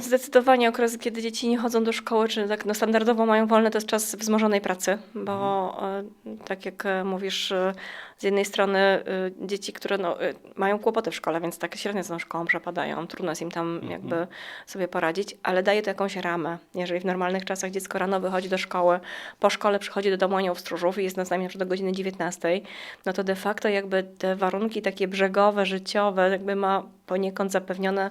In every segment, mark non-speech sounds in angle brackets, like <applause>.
Zdecydowanie okres, kiedy dzieci nie chodzą do szkoły, czy tak no standardowo mają wolne, to jest czas wzmożonej pracy, bo e, tak jak e, mówisz, e, z jednej strony dzieci, które no, mają kłopoty w szkole, więc tak średnio z tą szkołą przepadają, trudno jest im tam jakby sobie poradzić, ale daje to jakąś ramę. Jeżeli w normalnych czasach dziecko rano wychodzi do szkoły, po szkole przychodzi do domu aniołów stróżów i jest z nami na przykład do godziny 19, no to de facto jakby te warunki takie brzegowe, życiowe jakby ma poniekąd zapewnione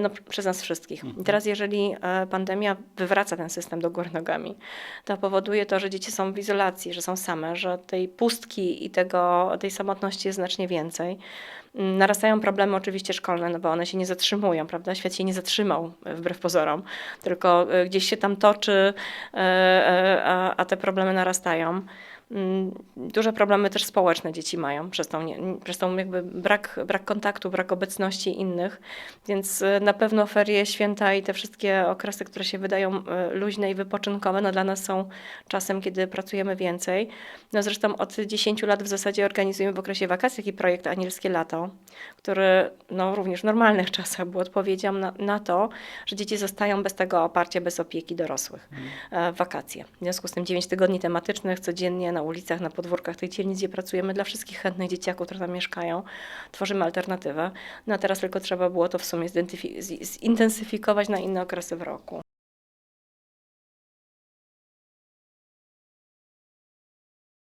no, przez nas wszystkich. Teraz jeżeli e, pandemia wywraca ten system do góry nogami, to powoduje to, że dzieci są w izolacji, że są same, że tej pustki i tego, tej samotności jest znacznie więcej. Mm, Narastają problemy oczywiście szkolne, no bo one się nie zatrzymują, prawda? Świat się nie zatrzymał, e, wbrew pozorom, tylko e, gdzieś się tam toczy, a te problemy narastają. Mm, Duże problemy też społeczne dzieci mają przez tą, przez tą jakby brak, brak kontaktu, brak obecności innych, więc e, na pewno ferie, święta i te wszystkie okresy, które się wydają e, luźne i wypoczynkowe, no dla nas są czasem, kiedy pracujemy więcej. No zresztą od 10 lat w zasadzie organizujemy w okresie wakacji taki projekt Anielskie Lato, który no, również w normalnych <laughs> czasach był odpowiedzią na, na to, że dzieci zostają bez tego oparcia, bez opieki dorosłych e, w wakacje. W związku z tym 9 tygodni tematycznych codziennie na ulicach, na podwórkach tej dzielnicy, pracujemy dla wszystkich chętnych dzieciaków, które tam mieszkają, tworzymy alternatywę. No a teraz tylko trzeba było to w sumie zintensyfikować na inne okresy w roku.